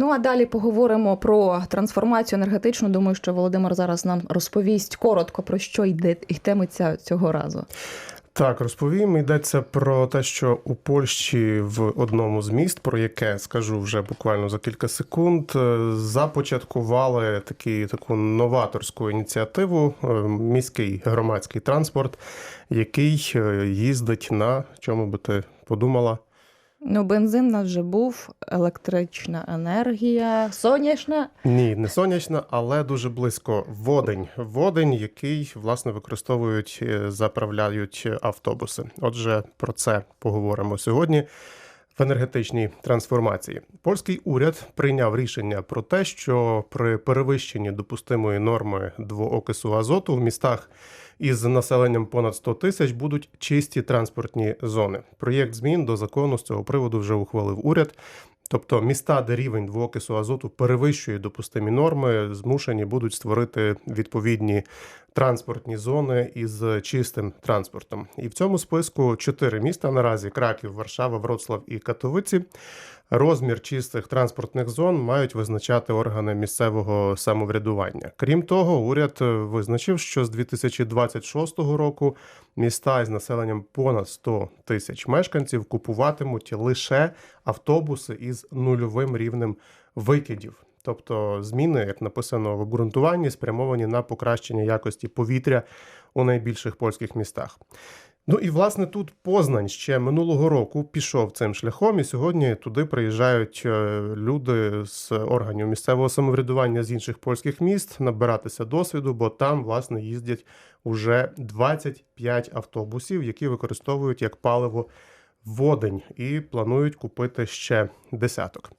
Ну а далі поговоримо про трансформацію енергетичну. Думаю, що Володимир зараз нам розповість коротко про що йде йтиметься цього разу. Так, розповім. Йдеться про те, що у Польщі в одному з міст, про яке скажу вже буквально за кілька секунд, е, започаткували такі, таку новаторську ініціативу е, міський громадський транспорт, який е, їздить на чому би ти подумала? Ну, бензин у нас вже був, електрична енергія, сонячна. Ні, не сонячна, але дуже близько водень. Водень, який власне використовують, е, заправляють автобуси. Отже, про це поговоримо сьогодні. В енергетичній трансформації польський уряд прийняв рішення про те, що при перевищенні допустимої норми двоокису азоту в містах із населенням понад 100 тисяч будуть чисті транспортні зони. Проєкт змін до закону з цього приводу вже ухвалив уряд. Тобто міста, де рівень двоокису азоту перевищує допустимі норми, змушені будуть створити відповідні транспортні зони із чистим транспортом. І в цьому списку чотири міста наразі: Краків, Варшава, Вроцлав і Катовиці. Розмір чистих транспортних зон мають визначати органи місцевого самоврядування. Крім того, уряд е, визначив, що з 2026 року міста із населенням понад 100 тисяч мешканців купуватимуть лише автобуси із нульовим рівнем викидів. Тобто зміни, як написано в обґрунтуванні, спрямовані на покращення якості повітря у найбільших польських містах. Ну і власне тут Познань ще минулого року пішов цим шляхом, і сьогодні туди приїжджають е, люди з органів місцевого самоврядування з інших польських міст набиратися досвіду, бо там власне їздять уже 25 автобусів, які використовують як паливо водень, і планують купити ще десяток.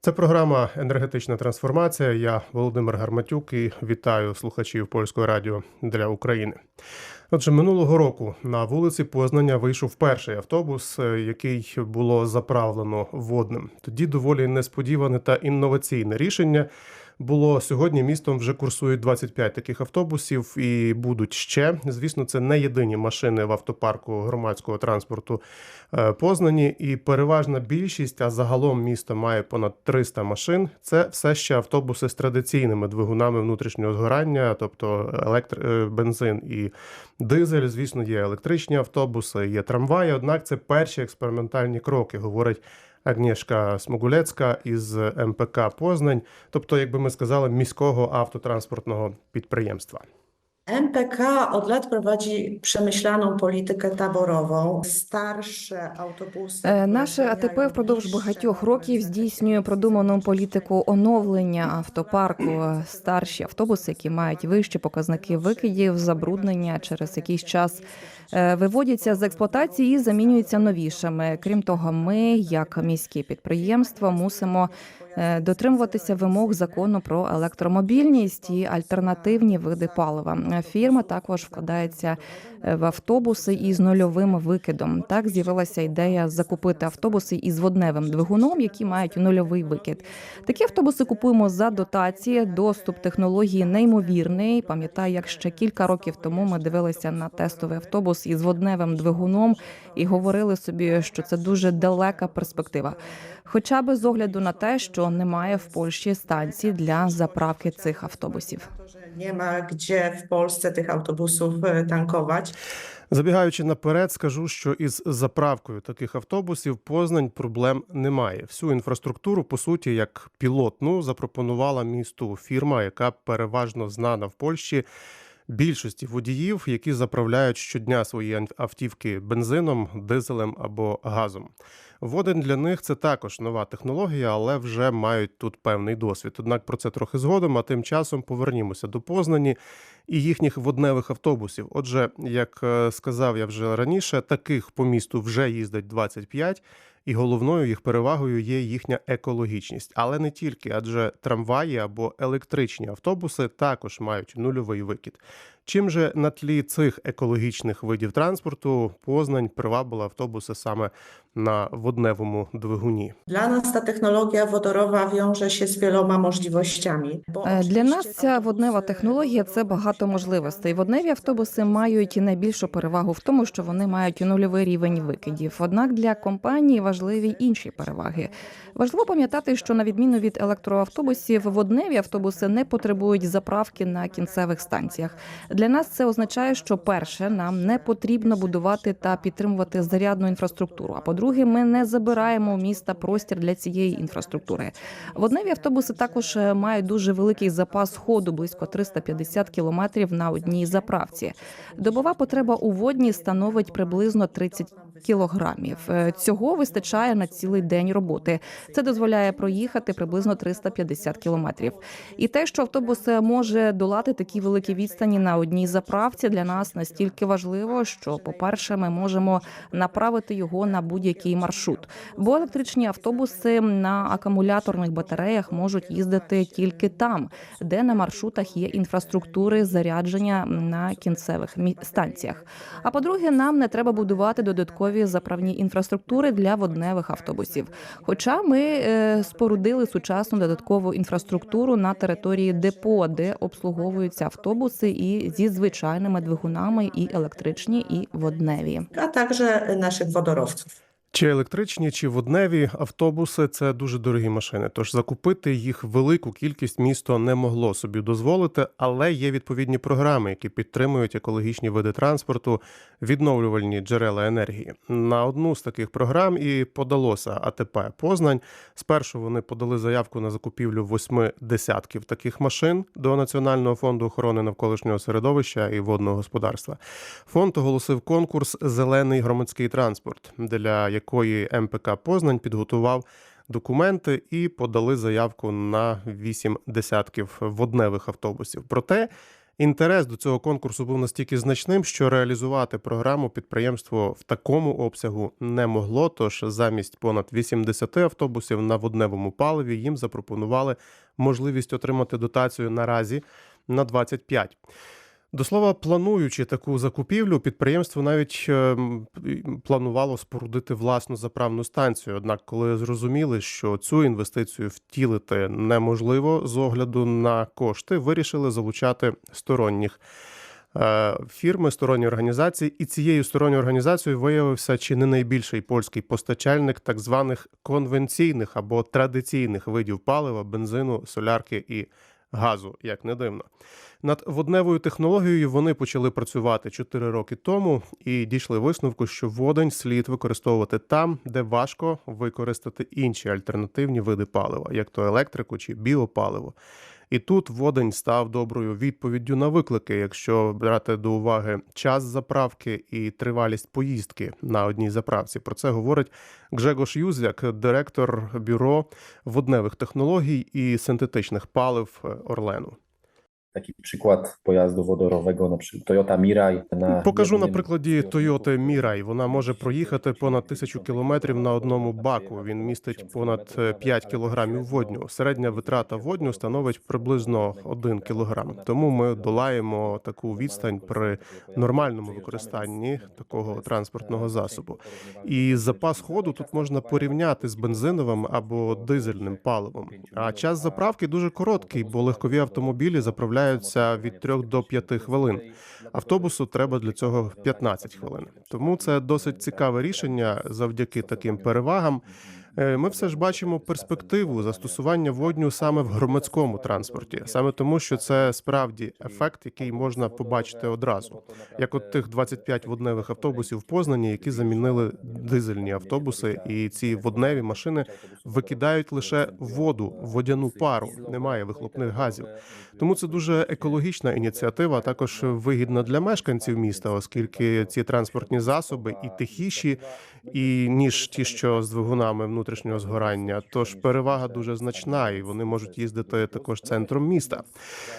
Це програма Енергетична трансформація. Я Володимир Гарматюк і вітаю слухачів польського радіо для України. Отже, минулого року на вулиці Познання вийшов перший автобус, е, який було заправлено водним. Тоді доволі несподіване та інноваційне рішення. Було сьогодні містом вже курсують 25 таких автобусів і будуть ще. Звісно, це не єдині машини в автопарку громадського транспорту е, Познані. І переважна більшість, а загалом місто має понад 300 машин. Це все ще автобуси з традиційними двигунами внутрішнього згорання, тобто електр... е, бензин і дизель. Звісно, є електричні автобуси, є трамваї. Однак це перші експериментальні кроки, говорить. Агнєшка Смогулецька із МПК Познань, тобто, якби ми сказали, міського автотранспортного підприємства. NPK od lat prowadzi przemyślaną politykę taborową. Starsze autobusy. Наше АТП впродовж багатьох років здійснює продуману політику оновлення автопарку. Старші автобуси, які мають вищі показники викидів, забруднення через якийсь час виводяться з експлуатації і замінюються новішими. Крім того, ми, як міські підприємства, мусимо е, дотримуватися вимог закону про електромобільність і альтернативні види палива. Е, Фірма також вкладається е, в автобуси із нульовим викидом. Так з'явилася ідея закупити автобуси із водневим двигуном, які мають нульовий викид. Такі автобуси купуємо за дотації. Доступ технології неймовірний. Пам'ятаю, як ще кілька років тому ми дивилися на тестовий автобус із водневим двигуном і говорили собі, що це дуже далека перспектива. Хоча би з огляду на те, що немає в Польщі станцій для заправки цих автобусів. Nie ma gdzie w Polsce tych autobusów e, tankować. Забігаючи наперед, скажу, що із заправкою таких автобусів Познань проблем немає. Всю інфраструктуру, по суті, як пілотну, запропонувала місту фірма, яка переважно знана в Польщі. Більшості водіїв, які заправляють щодня свої автівки бензином, дизелем або газом. Водень для них це також нова технологія, але вже мають тут певний досвід. Однак про це трохи згодом. А тим часом повернімося до Познані і їхніх водневих автобусів. Отже, як е, сказав я вже раніше, таких по місту вже їздить 25, і головною їх перевагою є їхня екологічність, але не тільки, адже трамваї або електричні автобуси також мають нульовий викид. Чим же на тлі цих екологічних видів транспорту Познань привабила автобуси саме на водневому двигуні? Dla nas ta technologia wodorowa wiąże się z wieloma bo Е, Для нас ця воднева технологія це багато можливостей. Водневі автобуси мають найбільшу перевагу в тому, що вони мають нульовий рівень викидів. Однак для компанії важливі інші переваги. Важливо пам'ятати, що на відміну від електроавтобусів, водневі автобуси не потребують заправки на кінцевих станціях. Для нас це означає, що перше нам не потрібно будувати та підтримувати зарядну інфраструктуру. А по-друге, ми не забираємо у міста простір для цієї інфраструктури. Водневі автобуси також е, мають дуже великий запас ходу, близько 350 кілометрів на одній заправці. Добова потреба у водні становить приблизно 30 кілограмів. Е, Цього вистачає на цілий день роботи. Це дозволяє проїхати приблизно 350 кілометрів. І те, що автобус е, може долати такі великі відстані на одній заправці, для нас настільки важливо, що, по-перше, ми можемо направити його на будь-який маршрут. Бо електричні автобуси на акумуляторних батареях можуть їздити тільки там, де на маршрутах є інфраструктури зарядження на кінцевих станціях. А по-друге, нам не треба будувати додаткові заправні інфраструктури для водневих автобусів. Хоча ми е, спорудили сучасну додаткову інфраструктуру на території депо, де обслуговуються автобуси і зі звичайними двигунами, і електричні, і водневі. а також наших wodorowców. Чи електричні, чи водневі автобуси це дуже дорогі машини. Тож закупити їх велику кількість місто не могло собі дозволити, але є відповідні програми, які підтримують екологічні види транспорту, відновлювальні джерела енергії. На одну з таких програм і подалося АТП Познань. Спершу вони подали заявку на закупівлю восьми десятків таких машин до Національного фонду охорони навколишнього середовища і водного господарства. Фонд оголосив конкурс Зелений громадський транспорт, для якої МПК Познань підготував документи і подали заявку на вісім десятків водневих автобусів. Проте інтерес до цього конкурсу був настільки значним, що реалізувати програму підприємство в такому обсягу не могло. Тож замість понад 80 автобусів на водневому паливі їм запропонували можливість отримати дотацію наразі на 25. До слова, плануючи таку закупівлю, підприємство навіть ем, планувало спорудити власну заправну станцію. Однак, коли зрозуміли, що цю інвестицію втілити неможливо з огляду на кошти, вирішили залучати сторонніх е, фірми, сторонні організації. І цією сторонньою організацією виявився чи не найбільший польський постачальник так званих конвенційних або традиційних видів палива, бензину, солярки і газу, як не дивно. Над водневою технологією вони почали працювати 4 роки тому і дійшли висновку, що водень слід використовувати там, де важко використати інші альтернативні види палива, як то електрику чи біопаливо. І тут водень став доброю відповіддю на виклики, якщо брати до уваги час заправки і тривалість поїздки на одній заправці. Про це говорить Гжегош Юзяк, директор бюро водневих технологій і синтетичних палив Орлену. Taki przykład pojazdu wodorowego, na przykład Toyota Mirai. Na Покажу на прикладі Toyota Mirai. Вона може проїхати понад тисячу кілометрів на одному баку. Він містить понад е, 5 кілограмів водню. Середня витрата водню становить приблизно 1 кілограм. Тому ми долаємо таку відстань при нормальному використанні такого транспортного засобу. І запас ходу тут можна порівняти з бензиновим або дизельним паливом. А час заправки дуже короткий, бо легкові автомобілі заправляються від 3 до 5 хвилин. Автобусу треба для цього 15 хвилин. Тому це досить цікаве рішення завдяки таким перевагам. Е, Ми все ж бачимо перспективу застосування водню саме в громадському транспорті, саме тому, що це справді ефект, який можна побачити одразу, як от тих 25 водневих автобусів в Познані, які замінили дизельні автобуси, і ці водневі машини викидають лише воду, водяну пару, немає вихлопних газів. Тому це дуже екологічна ініціатива, також вигідна для мешканців міста, оскільки ці транспортні засоби і тихіші, і ніж ті, що з двигунами внутрішньо внутрішнього згорання. Тож перевага дуже значна, і вони можуть їздити також центром міста.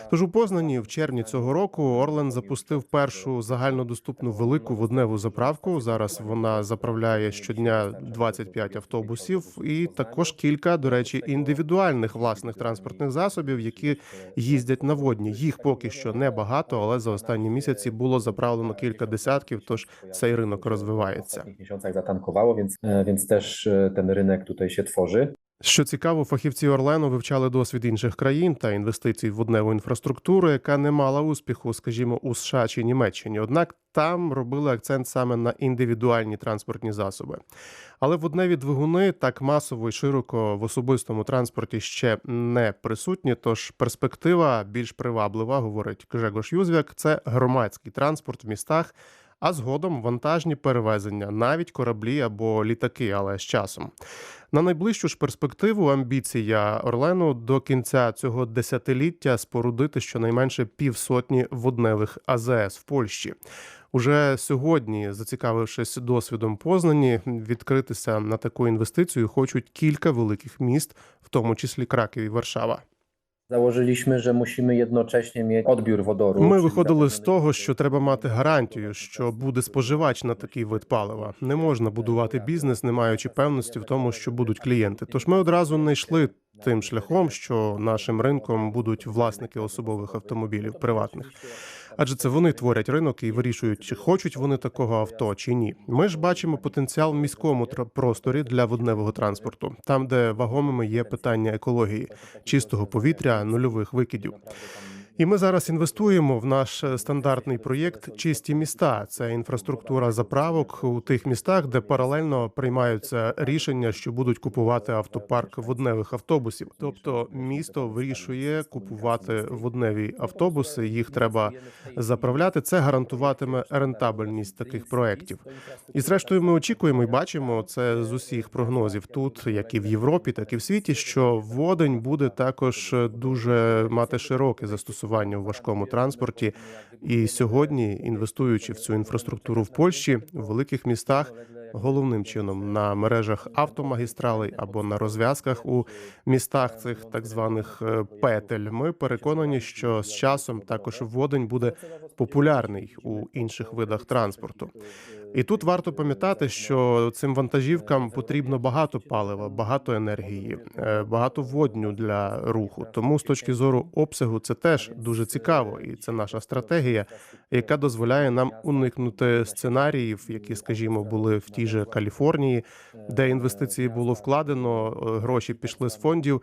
Тож у Познані в червні цього року Орлен запустив першу загальнодоступну велику водневу заправку. Зараз вона заправляє щодня 25 автобусів, і також кілька, до речі, індивідуальних власних транспортних засобів, які їздять на водні. Їх поки що небагато, але за останні місяці було заправлено кілька десятків. Тож цей ринок розвивається. ostatnich miesiącach zatankowało, rynek tutaj się tworzy. Що цікаво, фахівці Орлену вивчали досвід інших країн та інвестицій в водневу інфраструктуру, яка не мала успіху, скажімо, у США чи Німеччині. Однак там робили акцент саме на індивідуальні транспортні засоби. Але водневі двигуни так масово і широко в особистому транспорті ще не присутні. Тож перспектива більш приваблива, говорить Гжегош Юзвяк. Це громадський транспорт в містах. А згодом вантажні перевезення, навіть кораблі або літаки, але з часом. На найближчу ж перспективу амбіція Орлену до кінця цього десятиліття спорудити щонайменше півсотні водневих АЗС в Польщі. Уже сьогодні, зацікавившись досвідом Познані, відкритися на таку інвестицію хочуть кілька великих міст, в тому числі Краків і Варшава. Założyliśmy, że musimy jednocześnie mieć odbiór wodoru. Ми виходили з того, що треба мати гарантію, що буде споживач на такий вид палива. Не можна будувати бізнес, не маючи певності в тому, що будуть клієнти. Тож ми одразу не йшли тим шляхом, що нашим ринком будуть власники особових автомобілів приватних. Адже це вони творять ринок і вирішують, чи хочуть вони такого авто, чи ні. Ми ж бачимо потенціал в міському просторі для водневого транспорту, там, де вагомими є питання екології, чистого повітря, нульових викидів. І ми зараз інвестуємо в наш е, стандартний проєкт Чисті міста. Це інфраструктура заправок у тих містах, де паралельно приймаються рішення, що будуть купувати автопарк водневих автобусів. Тобто місто вирішує купувати водневі автобуси. Їх треба заправляти. Це гарантуватиме рентабельність таких проєктів. І зрештою, ми очікуємо і бачимо це з усіх прогнозів тут, як і в Європі, так і в світі, що водень буде також дуже мати широке застосування у важкому транспорті. І сьогодні, інвестуючи в цю інфраструктуру в Польщі, в великих містах, головним чином на мережах автомагістралей або на розв'язках у містах цих так званих е, петель, ми переконані, що з часом також водень буде популярний у інших видах транспорту. І тут варто пам'ятати, що цим вантажівкам потрібно багато палива, багато енергії, е, багато водню для руху. Тому з точки зору обсягу це теж дуже цікаво, і це наша стратегія, яка дозволяє нам уникнути сценаріїв, які, скажімо, були в тій же Каліфорнії, де інвестиції було вкладено, е, гроші пішли з фондів.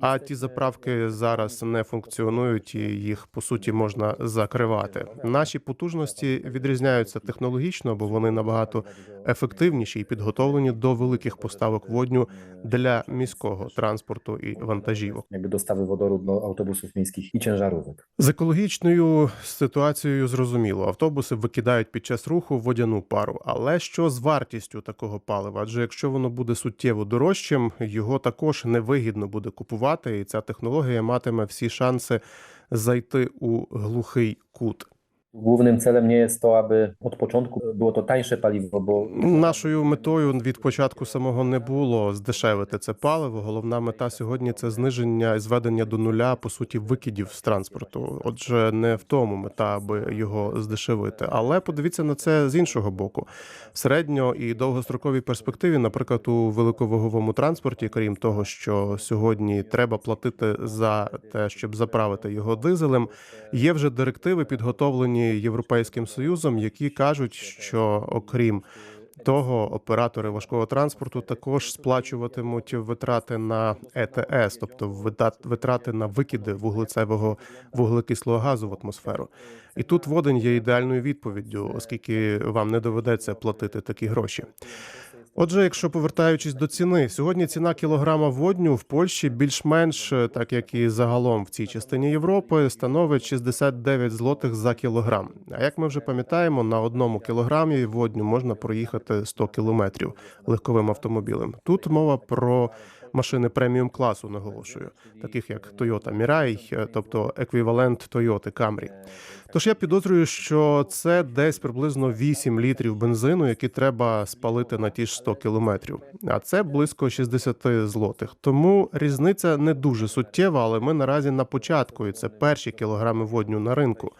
А ті заправки зараз не функціонують, і їх по суті можна закривати. Наші потужності відрізняються технологічно, бо вони набагато ефективніші і підготовлені до великих поставок водню для міського транспорту і вантажівок. Jakby dostawy wodoru do autobusów miejskich i ciężarówek. З екологічною ситуацією зрозуміло, автобуси викидають під час руху водяну пару. Але що з вартістю такого палива? Адже якщо воно буде суттєво дорожчим, його також невигідно буде купувати, і ця технологія матиме всі шанси зайти у глухий кут. Głównym celem nie jest to, aby od początku było to tańsze paliwo, bo Нашою метою від початку самого не було здешевити це паливо. Головна мета сьогодні це зниження і зведення до нуля по суті викидів з транспорту. Отже, не в тому мета, аби його здешевити. Але подивіться на це з іншого боку. В середньо і довгостроковій перспективі, наприклад, у великоваговому транспорті, крім того, що сьогодні треба платити за те, щоб заправити його дизелем, є вже директиви, підготовлені Європейським Союзом, які кажуть, що окрім того, оператори важкого транспорту також сплачуватимуть витрати на ЕТС, тобто витрати на викиди вуглецевого вуглекислого газу в атмосферу. І тут водень є ідеальною відповіддю, оскільки вам не доведеться платити такі гроші. Отже, якщо повертаючись до ціни, сьогодні ціна кілограма водню в Польщі більш-менш, е, так як і загалом в цій частині Європи, становить 69 злотих за кілограм. А як ми вже пам'ятаємо, на одному кілограмі водню можна проїхати 100 кілометрів легковим автомобілем. Тут мова про машини преміум класу, наголошую, таких як Toyota Mirai, тобто еквівалент Toyota Camry. Тож я підозрюю, що це десь приблизно 8 літрів бензину, які треба спалити на ті ж 100 кілометрів. А це близько 60 злотих. Тому різниця не дуже суттєва, але ми наразі на початку, і це перші кілограми водню на ринку.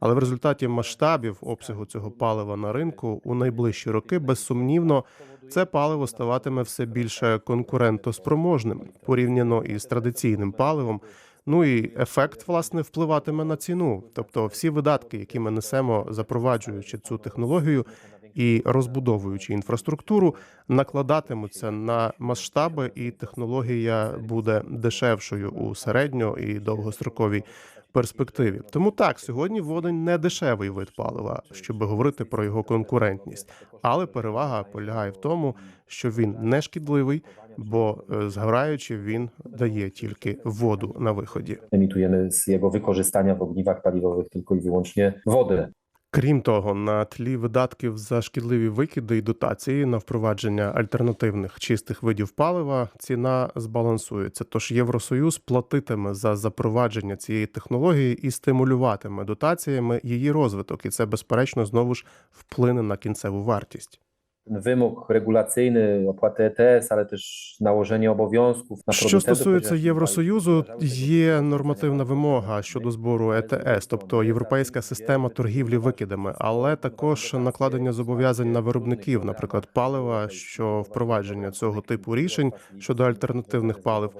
Але в результаті масштабів обсягу цього палива на ринку у найближчі роки безсумнівно це паливо ставатиме все більше конкурентоспроможним порівняно із традиційним паливом. Ну і ефект власне впливатиме на ціну. Тобто, всі видатки, які ми несемо, запроваджуючи цю технологію і розбудовуючи інфраструктуру, накладатимуться на масштаби, і технологія буде дешевшою у середньо і довгостроковій перспективі. Тому так, сьогодні водень не дешевий вид палива, щоб говорити про його конкурентність, але перевага полягає в тому, що він не шкідливий, бо е, згораючи він дає тільки воду на виході. Емітуємо з його використання в ogniwach паливових тільки і виключно wodę. Крім того, на тлі видатків за шкідливі викиди і дотації на впровадження альтернативних чистих видів палива ціна збалансується. Тож Євросоюз платитиме за запровадження цієї технології і стимулюватиме дотаціями її розвиток, і це безперечно знову ж вплине на кінцеву вартість. Ten wymóg regulacyjny, opłaty ETS, ale też nałożenie obowiązków na Що стосується Євросоюзу, є нормативна вимога щодо збору ЕТС, тобто європейська система торгівлі викидами, але також накладення зобов'язань на виробників, наприклад, палива, що впровадження цього типу рішень щодо альтернативних палив.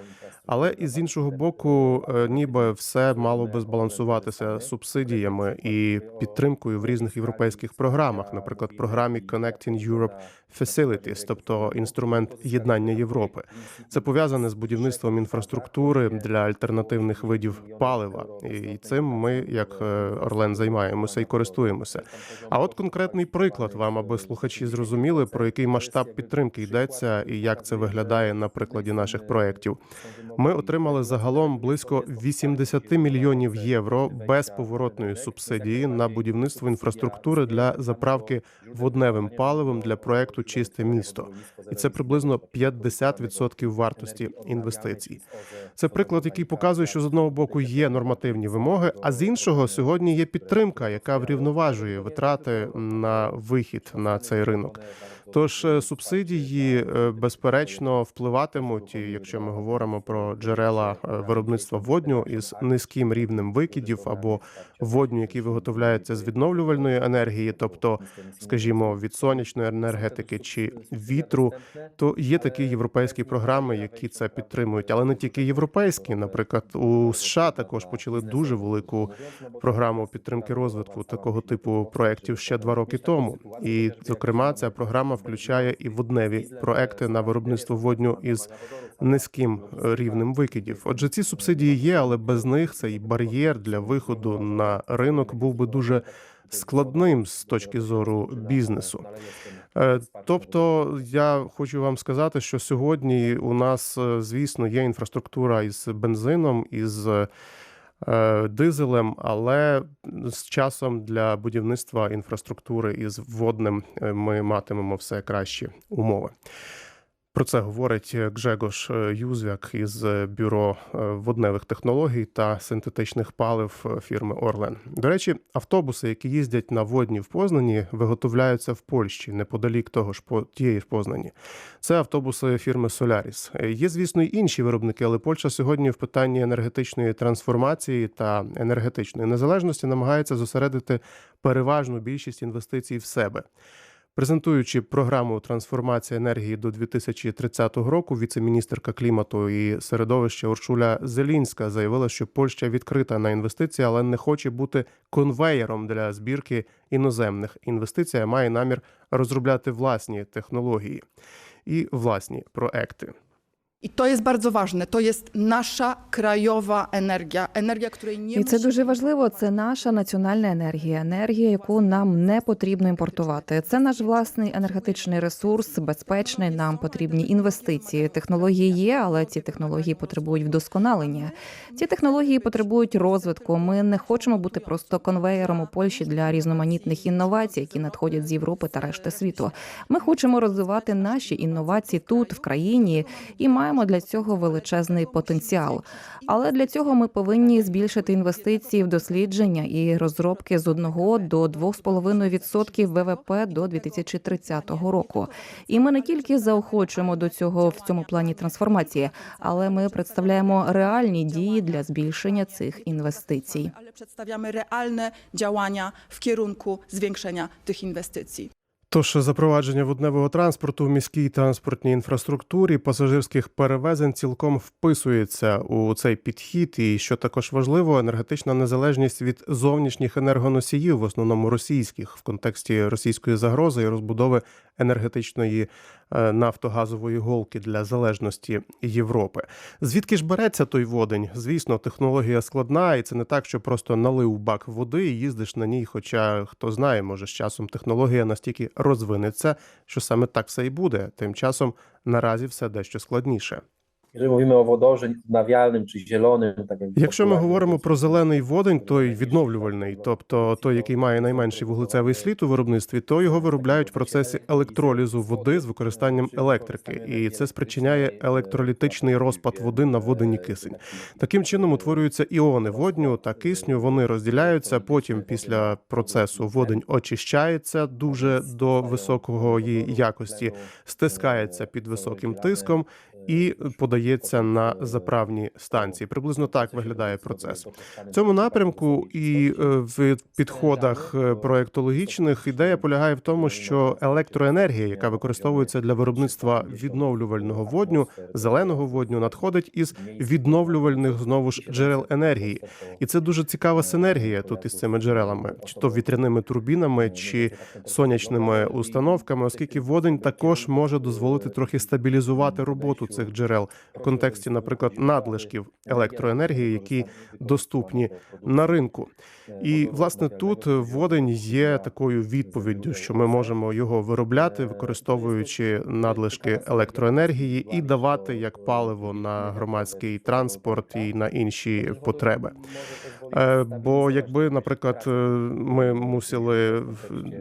Але і з іншого боку, е, ніби все мало би збалансуватися субсидіями і підтримкою в різних європейських програмах, наприклад, програмі Connecting Europe Facilities, тобто інструмент єднання Європи. Це пов'язане з будівництвом інфраструктури для альтернативних видів палива, і цим ми, як е, Орлен, займаємося і користуємося. А от конкретний приклад вам, аби слухачі зрозуміли, про який масштаб підтримки йдеться і як це виглядає на прикладі наших проєктів. Ми отримали загалом близько 80 мільйонів євро безповоротної субсидії на будівництво інфраструктури для заправки водневим паливом для проекту Чисте місто, і це приблизно 50% вартості інвестицій. Це приклад, який показує, що з одного боку є нормативні вимоги, а з іншого сьогодні є підтримка, яка врівноважує витрати на вихід на цей ринок. Тож е, субсидії е, безперечно впливатимуть, якщо ми говоримо про джерела е, виробництва водню із низьким рівнем викидів або водню, які виготовляються з відновлювальної енергії, тобто, скажімо, від сонячної енергетики чи вітру, то є такі європейські програми, які це підтримують, але не тільки європейські. Наприклад, у США також почали дуже велику програму підтримки розвитку такого типу проєктів ще два роки тому. І, зокрема, ця програма включає і водневі проекти на виробництво водню із низьким е, рівнем викидів. Отже, ці субсидії є, але без них цей бар'єр для виходу на ринок був би дуже складним з точки зору бізнесу. Е, Тобто, я хочу вам сказати, що сьогодні у нас, е, звісно, є інфраструктура із бензином, із дизелем, але з часом для будівництва інфраструктури із водним е, ми матимемо все кращі умови. Про це говорить Гжегош Юзвяк із бюро е, водневих технологій та синтетичних палив е, фірми Орлен. До речі, автобуси, які їздять на водні в Познані, виготовляються в Польщі неподалік того ж по тієї ж Познані. Це автобуси фірми. Е, Є, звісно, й інші виробники, але Польща сьогодні в питанні енергетичної трансформації та енергетичної незалежності намагається зосередити переважну більшість інвестицій в себе. Презентуючи програму трансформації енергії до 2030 року, віце-міністерка клімату і середовища Уршуля Зелінська заявила, що Польща відкрита на інвестиції, але не хоче бути конвеєром для збірки іноземних інвестицій, а має намір розробляти власні технології і власні проекти. I to jest bardzo ważne. To jest nasza krajowa energia, energia, której nie І це дуже важливо. Це наша національна енергія, енергія, яку нам не потрібно імпортувати. Це наш власний енергетичний ресурс, безпечний. Нам потрібні інвестиції. Технології є, але ці технології потребують вдосконалення. Ці технології потребують розвитку. Ми не хочемо бути просто конвеєром у Польщі для різноманітних інновацій, які надходять з Європи та решти світу. Ми хочемо розвивати наші інновації тут, в країні, і маємо маємо для цього величезний потенціал. Але для цього ми повинні збільшити інвестиції в дослідження і розробки з 1 до 2,5% ВВП до 2030 року. І ми не тільки заохочуємо до цього в цьому плані трансформації, але ми представляємо реальні дії для збільшення цих інвестицій. Ale przedstawiamy realne działania w kierunku zwiększenia tych inwestycji. Тож запровадження водневого транспорту в міській транспортній інфраструктурі пасажирських перевезень цілком вписується у цей підхід. І що також важливо, енергетична незалежність від зовнішніх енергоносіїв, в основному російських, в контексті російської загрози і розбудови енергетичної нафтогазової голки для залежності Європи. Звідки ж береться той водень? Звісно, технологія складна, і це не так, що просто налив бак води і їздиш на ній. Хоча хто знає, може з часом технологія настільки розвинеться, що саме так все і буде. Тим часом наразі все дещо складніше. Jeżeli mówimy o wodorze odnawialnym czy zielonym, tak jak Якщо ми говоримо про зелений водень, той відновлювальний, тобто той, який має найменший вуглецевий слід у виробництві, то його виробляють в процесі електролізу води з використанням електрики, і це спричиняє електролітичний розпад води на водені кисень. Таким чином утворюються іони водню та кисню. Вони розділяються. Потім, після процесу, водень очищається дуже до високої якості, стискається під високим тиском і подається на заправні станції. Приблизно так виглядає процес. В цьому напрямку і е, в підходах е, проектологічних ідея полягає в тому, що електроенергія, яка використовується для виробництва відновлювального водню, зеленого водню, надходить із відновлювальних знову ж джерел енергії, і це дуже цікава синергія тут із цими джерелами, чи то вітряними турбінами, чи сонячними установками, оскільки водень також може дозволити трохи стабілізувати роботу цих джерел в контексті, наприклад, надлишків електроенергії, які доступні на ринку. І власне тут водень є такою відповіддю, що ми можемо його виробляти, використовуючи надлишки електроенергії, і давати як паливо на громадський транспорт і на інші потреби. Е, Бо якби, наприклад, е, ми мусили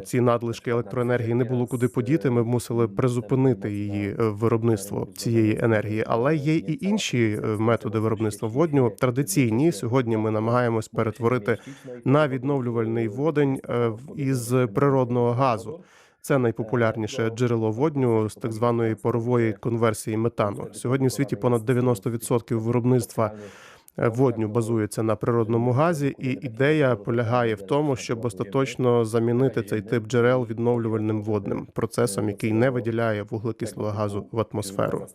ці надлишки електроенергії не було куди подіти, ми б мусили призупинити її е, виробництво цієї енергії. Але є і інші е, методи виробництва водню традиційні. Сьогодні ми намагаємось перетворити на відновлювальний водень е, із природного газу. Це найпопулярніше джерело водню з так званої парової конверсії метану. Сьогодні в світі понад 90% виробництва водню базується на природному газі, і ідея полягає в тому, щоб остаточно замінити цей тип джерел відновлювальним водним процесом, який не виділяє вуглекислого газу в атмосферу.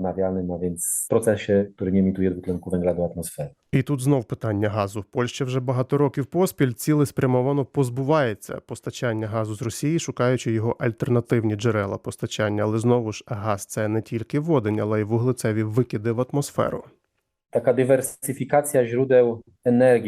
odnawialnym, a więc w procesie, który nie emituje dwutlenku węgla do atmosfery. І тут знов питання газу. Польща вже багато років поспіль цілеспрямовано позбувається постачання газу з Росії, шукаючи його альтернативні джерела постачання. Але знову ж газ це не тільки водень, але й вуглецеві викиди в атмосферу. Taka dywersyfikacja źródeł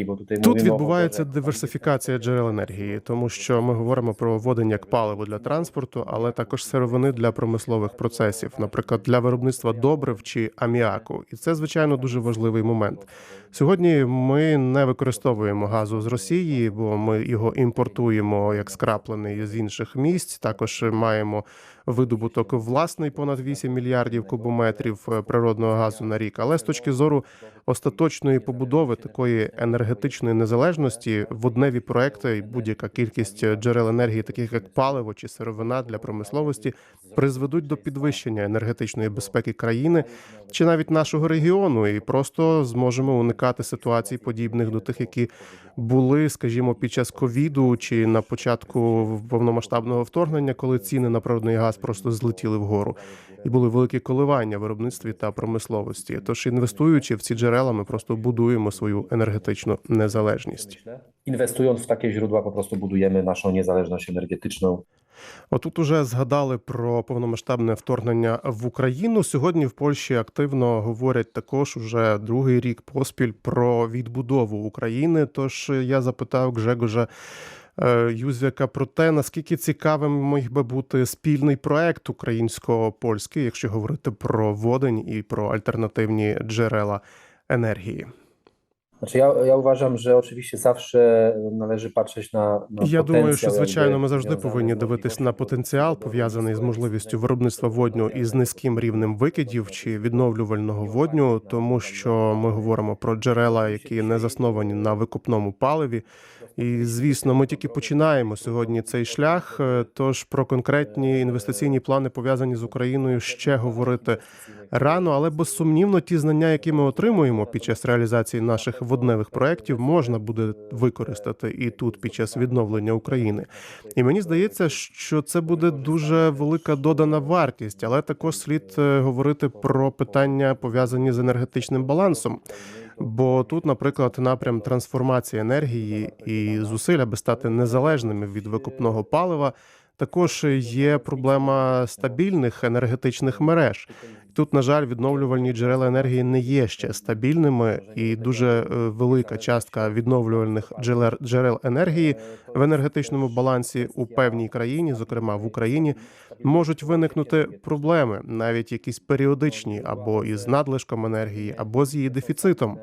bo tutaj Тут o відбувається диверсифікація джерел енергії, тому що ми говоримо про водень як паливо для транспорту, але також сировини для промислових процесів, наприклад, для виробництва добрив чи аміаку. І це звичайно дуже важливий момент. Сьогодні ми не використовуємо газу з Росії, бо ми його імпортуємо як скраплений з інших місць. Також маємо видобуток власний понад 8 мільярдів кубометрів е, природного газу на рік. Але з точки зору остаточної побудови такої енергетичної незалежності, водневі проекти і будь-яка кількість джерел енергії, таких як паливо чи сировина для промисловості, призведуть до підвищення енергетичної безпеки країни чи навіть нашого регіону, і просто зможемо уникати ситуацій, подібних до тих, які були, скажімо, під час ковіду чи на початку повномасштабного вторгнення, коли ціни на природний газ просто злетіли вгору, і були великі коливання в виробництві та промисловості. Тож інвестуючи в ці джерела, ми просто будуємо свою енергетичну незалежність. Inwestując w takie źródła, po prostu budujemy naszą niezależność energetyczną. Отут уже згадали про повномасштабне вторгнення в Україну. Сьогодні в Польщі активно говорять також уже другий рік поспіль про відбудову України. Тож я запитав Гжегожа Юзяка про те, наскільки цікавим міг би бути спільний проект українсько-польський, якщо говорити про водень і про альтернативні джерела енергії. Znaczy ja, ja uważam, że oczywiście zawsze należy patrzeć на, на Я думаю, що звичайно ми завжди повинні дивитись на потенціал, пов'язаний з можливістю виробництва водню із низьким рівнем викидів чи відновлювального водню, тому що ми говоримо про джерела, які не засновані на викопному паливі. І звісно, ми тільки починаємо сьогодні цей шлях. е, Тож про конкретні інвестиційні плани пов'язані з Україною ще говорити рано, але безсумнівно ті знання, які ми отримуємо під час реалізації наших водневих проєктів, можна буде використати і тут під час відновлення України. І мені здається, що це буде дуже велика додана вартість, але також слід е, говорити про питання пов'язані з енергетичним балансом. Бо тут, наприклад, напрям трансформації енергії і зусиль, аби стати незалежними від викопного палива, також є проблема стабільних енергетичних мереж. Тут, на жаль, відновлювальні джерела енергії не є ще стабільними, і дуже е, велика частка відновлювальних джерел, джерел енергії в енергетичному балансі у певній країні, зокрема в Україні, можуть виникнути проблеми, навіть якісь періодичні, або із надлишком енергії, або з її дефіцитом.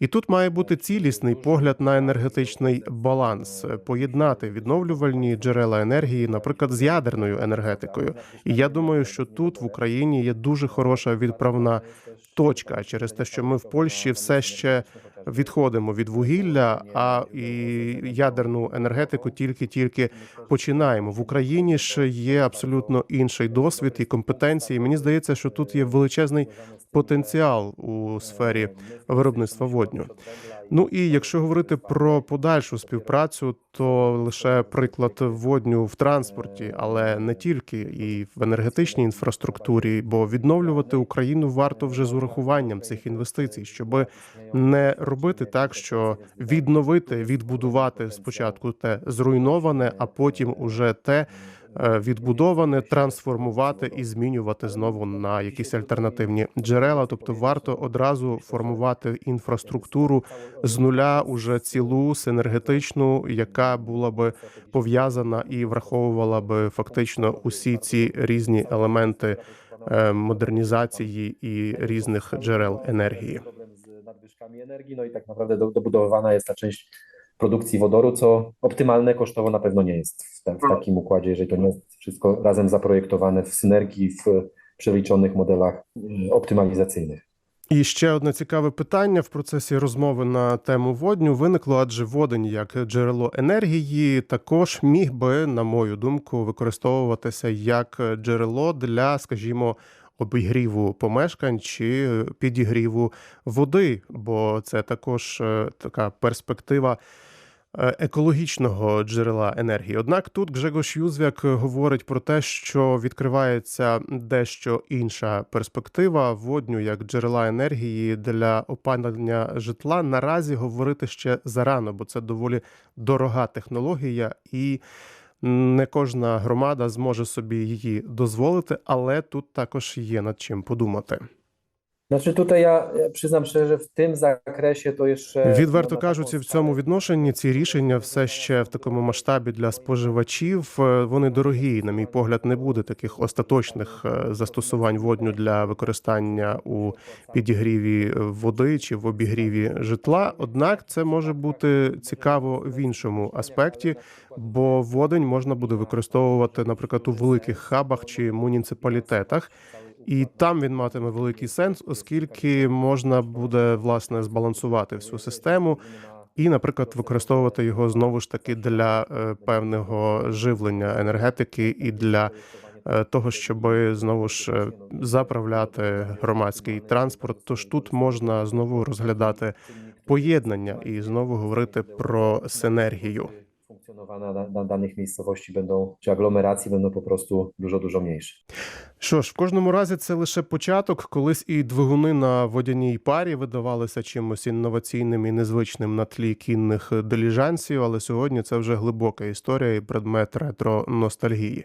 І тут має бути цілісний погляд на енергетичний баланс, поєднати відновлювальні джерела енергії, наприклад, з ядерною енергетикою. І я думаю, що тут в Україні є дуже хороша відправна точка через те, що ми в Польщі все ще відходимо від вугілля, а і ядерну енергетику тільки-тільки починаємо. В Україні ж є абсолютно інший досвід і компетенції. Мені здається, що тут є величезний потенціал у сфері виробництва водню. Ну і якщо говорити про подальшу співпрацю, то лише приклад водню в транспорті, але не тільки і в енергетичній інфраструктурі, бо відновлювати Україну варто вже з урахуванням цих інвестицій, щоб не робити так, що відновити, відбудувати спочатку те зруйноване, а потім уже те. Е, Відбудоване, трансформувати і змінювати знову на якісь альтернативні джерела. Тобто варто одразу формувати інфраструктуру з нуля, уже цілу синергетичну, яка була би пов'язана і враховувала би фактично усі ці різні елементи е, модернізації і різних джерел енергії. Nadwyżkami energii, no i tak naprawdę do- dobudowywana jest ta produkcji wodoru, co optymalne kosztowo na pewno nie jest w, ta, w takim układzie, jeżeli to nie jest wszystko razem zaprojektowane w synergii, w przeliczonych modelach optymalizacyjnych. І ще одне цікаве питання в процесі розмови на тему водню виникло, адже водень як джерело енергії також міг би, на мою думку, використовуватися як джерело для, скажімо, обігріву помешкань чи підігріву води, бо це також е, така перспектива е, екологічного джерела енергії. Однак тут Гжегош Юзвяк говорить про те, що відкривається дещо інша перспектива водню як джерела енергії для опалення житла. Наразі говорити ще зарано, бо це доволі дорога технологія і. Не кожна громада зможе собі її дозволити, але тут також є над чим подумати. Znaczy tutaj ja, ja przyznam szczerze, że w tym zakresie to jeszcze... Відверто кажучи, в цьому відношенні ці рішення все ще в такому масштабі для споживачів. Е, Вони дорогі. На мій погляд, не буде таких остаточних е, застосувань водню для використання у підігріві води чи в обігріві житла. Однак це може бути цікаво в іншому аспекті, бо водень можна буде використовувати, наприклад, у великих хабах чи муніципалітетах. І там він матиме великий сенс, оскільки можна буде власне збалансувати всю систему і, наприклад, використовувати його знову ж таки для е, певного живлення енергетики і для е, того, щоб знову ж е, заправляти громадський транспорт. Тож тут можна знову розглядати поєднання і знову говорити про синергію. Funkcjonowania na, na danych miejscowości będą, czy aglomeracji będą po prostu dużo, dużo mniejsze. Що ж, в кожному разі це лише початок. Колись і двигуни на водяній парі видавалися чимось інноваційним і незвичним на тлі кінних диліжансів, але сьогодні це вже глибока історія і предмет ретро-ностальгії.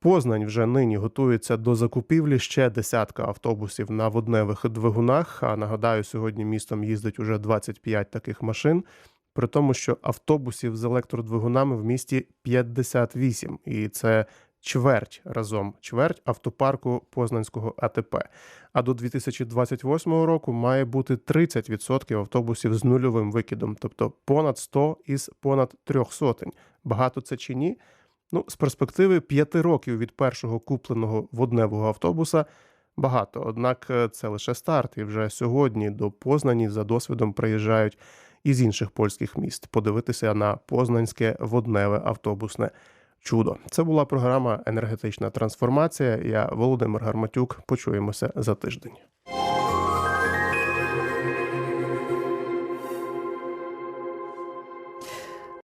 Познань вже нині готується до закупівлі ще десятка автобусів на водневих двигунах. А нагадаю, сьогодні містом їздить уже 25 таких машин. При тому, що автобусів з електродвигунами в місті 58, і це чверть разом, чверть автопарку Познанського АТП. А до 2028 року має бути 30% автобусів з нульовим викидом, тобто понад 100 із понад трьох сотень. Багато це чи ні? Ну, з перспективи п'яти років від першого купленого водневого автобуса багато. Однак е, це лише старт, і вже сьогодні до Познані за досвідом приїжджають із інших польських міст подивитися на познанське водневе автобусне чудо. Це була програма Енергетична трансформація. Я Володимир Гарматюк. Почуємося за тиждень.